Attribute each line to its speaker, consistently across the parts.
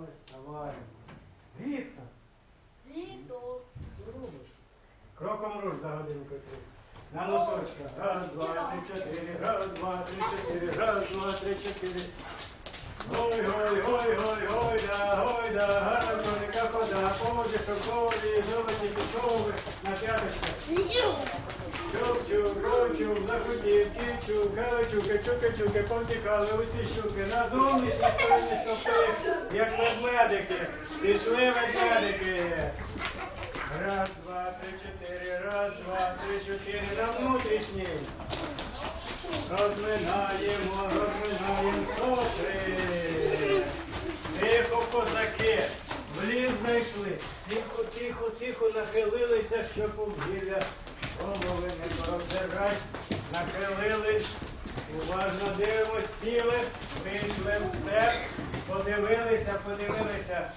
Speaker 1: Ми вставаємо. Віктор,
Speaker 2: Літо.
Speaker 1: що робиш? Кроком руш за годинку. На носочка. Раз, два, три, чотири. Раз, два, три, чотири. Раз, два, три, чотири. Гой, гой, гой, гой, гой, да, гой, да, гарно, не капода, поводи, шокові, золоті пішови, на п'яточках. Чук-чук, рочук, захотів, кічук, галичуки, чуки-чуки, повтікали усі щуки, на зовнішній стороні ведмедики, пішли ведмедики. Раз, два, три, чотири, раз, два, три, чотири, на внутрішній. Розминаємо, розминаємо стопи. Тихо, козаки, в ліс зайшли. Тихо, тихо, тихо нахилилися, щоб обгілля голови не порозирать. Нахилились, уважно дивимось, сіли, вийшли Подивилися, подивилися.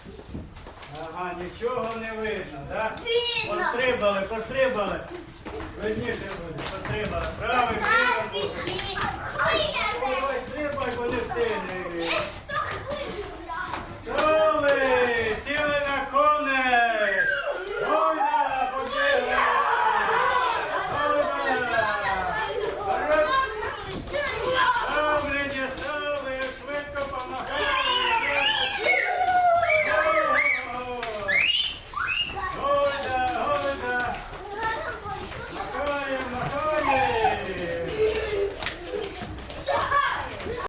Speaker 1: Ага, нічого не видно, так?
Speaker 2: Видно.
Speaker 1: Пострибали, пострибали. Видніше буде, пострибали. Правий, правий. Ой, стрибай, бо не.